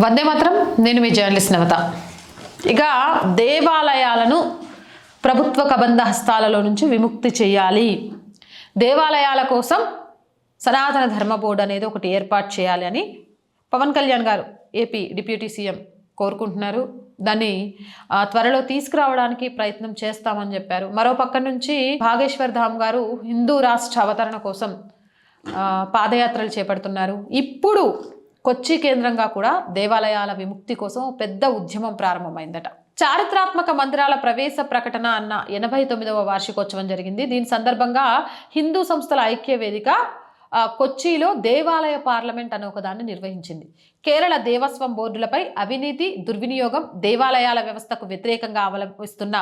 వందే మాత్రం నేను మీ జర్నలిస్ట్ నవత. ఇక దేవాలయాలను ప్రభుత్వ కబంధ హస్తాలలో నుంచి విముక్తి చేయాలి. దేవాలయాల కోసం సనాతన ధర్మ బోర్డు అనేది ఒకటి ఏర్పాటు చేయాలి అని పవన్ కళ్యాణ్ గారు ఏపీ డిప్యూటీ సీఎం కోరుకుంటున్నారు. దాన్ని ఆ, త్వరలో తీసుకురావడానికి ప్రయత్నం చేస్తామని చెప్పారు. మరో పక్క నుంచి భాగేశ్వర్ ధామ్ గారు హిందూ రాష్ట్ర అవతరణ కోసం పాదయాత్రలు చేపడుతున్నారు. ఇప్పుడు కొచ్చి కేంద్రంగా కూడా దేవాలయాల విముక్తి కోసం పెద్ద ఉద్యమం ప్రారంభమైందట. చారిత్రాత్మక మందిరాల ప్రవేశ ప్రకటన అన్న ఎనభై తొమ్మిదవ వార్షికోత్సవం జరిగింది. దీని సందర్భంగా హిందూ సంస్థల ఐక్య వేదిక కొచ్చిలో దేవాలయ పార్లమెంట్ అనే ఒకదాన్ని నిర్వహించింది. కేరళ దేవస్వం బోర్డులపై అవినీతి దుర్వినియోగం దేవాలయాల వ్యవస్థకు వ్యతిరేకంగా అవలంబిస్తున్న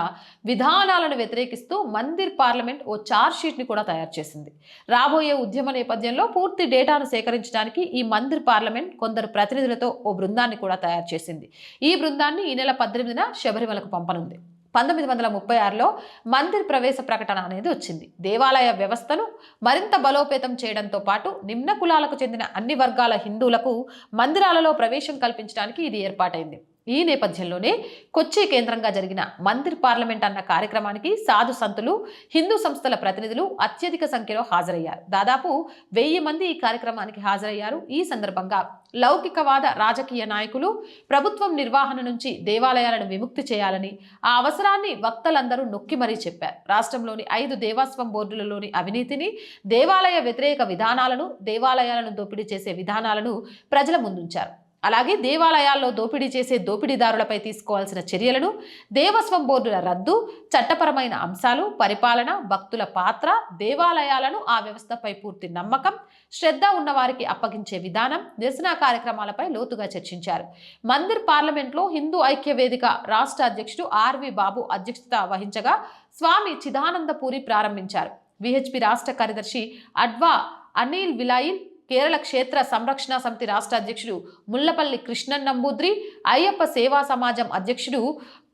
విధానాలను వ్యతిరేకిస్తూ మందిర్ పార్లమెంట్ ఓ చార్జ్ షీట్ని కూడా తయారు చేసింది. రాబోయే ఉద్యమ నేపథ్యంలో పూర్తి డేటాను సేకరించడానికి ఈ మందిర్ పార్లమెంట్ కొందరు ప్రతినిధులతో ఓ బృందాన్ని కూడా తయారు చేసింది. ఈ బృందాన్ని ఈ నెల పద్దెనిమిదిన శబరిమలకు పంపనుంది. పంతొమ్మిది వందల ముప్పై ఆరులో మందిర్ ప్రవేశ ప్రకటన అనేది వచ్చింది. దేవాలయ వ్యవస్థను మరింత బలోపేతం చేయడంతో పాటు నిమ్న కులాలకు చెందిన అన్ని వర్గాల హిందువులకు మందిరాలలో ప్రవేశం కల్పించడానికి ఇది ఏర్పాటైంది. ఈ నేపథ్యంలోనే కొచ్చి కేంద్రంగా జరిగిన మందిర్ పార్లమెంట్ అన్న కార్యక్రమానికి సాధు సంతులు హిందూ సంస్థల ప్రతినిధులు అత్యధిక సంఖ్యలో హాజరయ్యారు. దాదాపు వెయ్యి మంది ఈ కార్యక్రమానికి హాజరయ్యారు. ఈ సందర్భంగా లౌకికవాద రాజకీయ నాయకులు ప్రభుత్వం నిర్వహణ నుంచి దేవాలయాలను విముక్తి చేయాలని ఆ అవసరాన్ని వక్తలందరూ నొక్కి మరీ చెప్పారు. రాష్ట్రంలోని ఐదు దేవాస్వం బోర్డులలోని అవినీతిని దేవాలయ వ్యతిరేక విధానాలను దేవాలయాలను దోపిడీ చేసే విధానాలను ప్రజల ముందుంచారు. అలాగే దేవాలయాల్లో దోపిడీ చేసే దోపిడీదారులపై తీసుకోవాల్సిన చర్యలను దేవస్వం బోర్డుల రద్దు చట్టపరమైన అంశాలు పరిపాలన భక్తుల పాత్ర దేవాలయాలను ఆ వ్యవస్థపై పూర్తి నమ్మకం శ్రద్ధ ఉన్నవారికి అప్పగించే విధానం నిరసన కార్యక్రమాలపై లోతుగా చర్చించారు. మందిర్ పార్లమెంట్లో హిందూ ఐక్య వేదిక రాష్ట్ర అధ్యక్షుడు ఆర్వి బాబు అధ్యక్షత వహించగా స్వామి చిదానందపూరి ప్రారంభించారు. విహెచ్పి రాష్ట్ర కార్యదర్శి అడ్వా అనిల్ విలాయిల్ కేరళ క్షేత్ర సంరక్షణ సమితి రాష్ట్ర అధ్యక్షుడు ముల్లపల్లి కృష్ణన్ నంబూద్రి అయ్యప్ప సేవా సమాజం అధ్యక్షుడు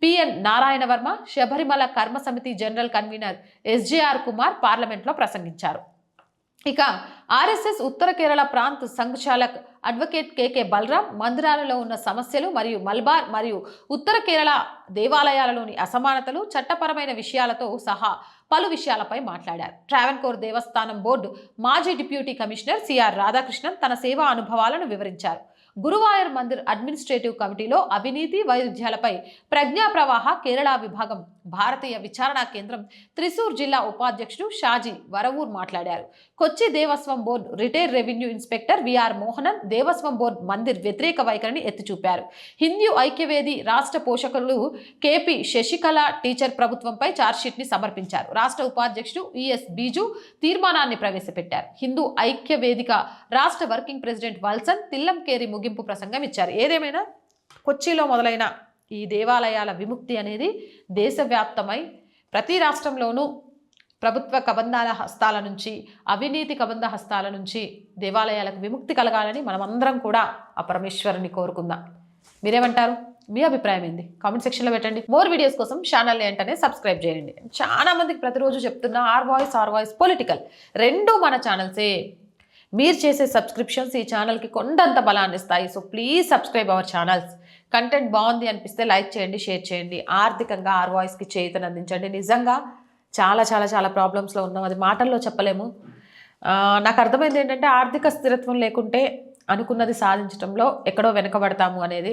పిఎన్ నారాయణ వర్మ శబరిమల కర్మ సమితి జనరల్ కన్వీనర్ ఎస్జేఆర్ కుమార్ పార్లమెంట్లో ప్రసంగించారు. ఇక ఆర్ఎస్ఎస్ ఉత్తర కేరళ ప్రాంత్ సంఘచాలక్ అడ్వకేట్ కేకే బలరాం మందిరాలలో ఉన్న సమస్యలు మరియు మల్బార్ మరియు ఉత్తర కేరళ దేవాలయాలలోని అసమానతలు చట్టపరమైన విషయాలతో సహా పలు విషయాలపై మాట్లాడారు. ట్రావెన్కోర్ దేవస్థానం బోర్డు మాజీ డిప్యూటీ కమిషనర్ సిఆర్ రాధాకృష్ణన్ తన సేవా అనుభవాలను వివరించారు. గురువాయర్ మందిర్ అడ్మినిస్ట్రేటివ్ కమిటీలో అవినీతి వైరుధ్యాలపై ప్రజ్ఞా ప్రవాహ కేరళ విభాగం భారతీయ విచారణా కేంద్రం త్రిశూర్ జిల్లా ఉపాధ్యక్షుడు షాజీ వరవూర్ మాట్లాడారు. Kochi Devaswom board retire revenue inspector VR Mohanan Devaswom board Mandir వ్యతిరేక వైఖరిని ఎత్తిచూపారు. హిందూ ఐక్యవేది రాష్ట్ర పోషకులు కేపీ శశికళ టీచర్ ప్రభుత్వంపై ఛార్జ్షీట్ని సమర్పించారు. రాష్ట్ర ఉపాధ్యక్షుడు ఈఎస్ బీజు తీర్మానాన్ని ప్రవేశపెట్టారు. హిందూ ఐక్య వేదిక రాష్ట్ర వర్కింగ్ ప్రెసిడెంట్ వల్సన్ తిల్లంకేరి ముగింపు ప్రసంగం ఇచ్చారు. ఏదేమైనా? కొచ్చిలో మొదలైన ఈ దేవాలయాల విముక్తి అనేది దేశవ్యాప్తమై ప్రతి రాష్ట్రంలోనూ ప్రభుత్వ కబంధాల హస్తాల నుంచి అవినీతి కబంధ హస్తాల నుంచి దేవాలయాలకు విముక్తి కలగాలని మనమందరం కూడా ఆ పరమేశ్వరుని కోరుకుందాం. మీరేమంటారు? మీ అభిప్రాయం ఏంది? కామెంట్ సెక్షన్లో పెట్టండి. మోర్ వీడియోస్ కోసం ఛానల్ ఏంటనే సబ్స్క్రైబ్ చేయండి. చాలా మందికి ప్రతిరోజు చెప్తున్న R voice R voice political. రెండు మన ఛానల్సే. మీరు చేసే సబ్స్క్రిప్షన్స్ ఈ ఛానల్కి కొండంత బలాన్ని ఇస్తాయి. So please subscribe our channels content బాగుంది అనిపిస్తే లైక్ చేయండి షేర్ చేయండి. ఆర్థికంగా ఆర్ వాయిస్కి చేతను అందించండి నిజంగా చాలా చాలా చాలా ప్రాబ్లమ్స్లో ఉన్నాం. అది మాటల్లో చెప్పలేము. నాకు అర్థమైంది ఏంటంటే ఆర్థిక స్థిరత్వం లేకుంటే అనుకున్నది సాధించడంలో ఎక్కడో వెనకబడతాము అనేది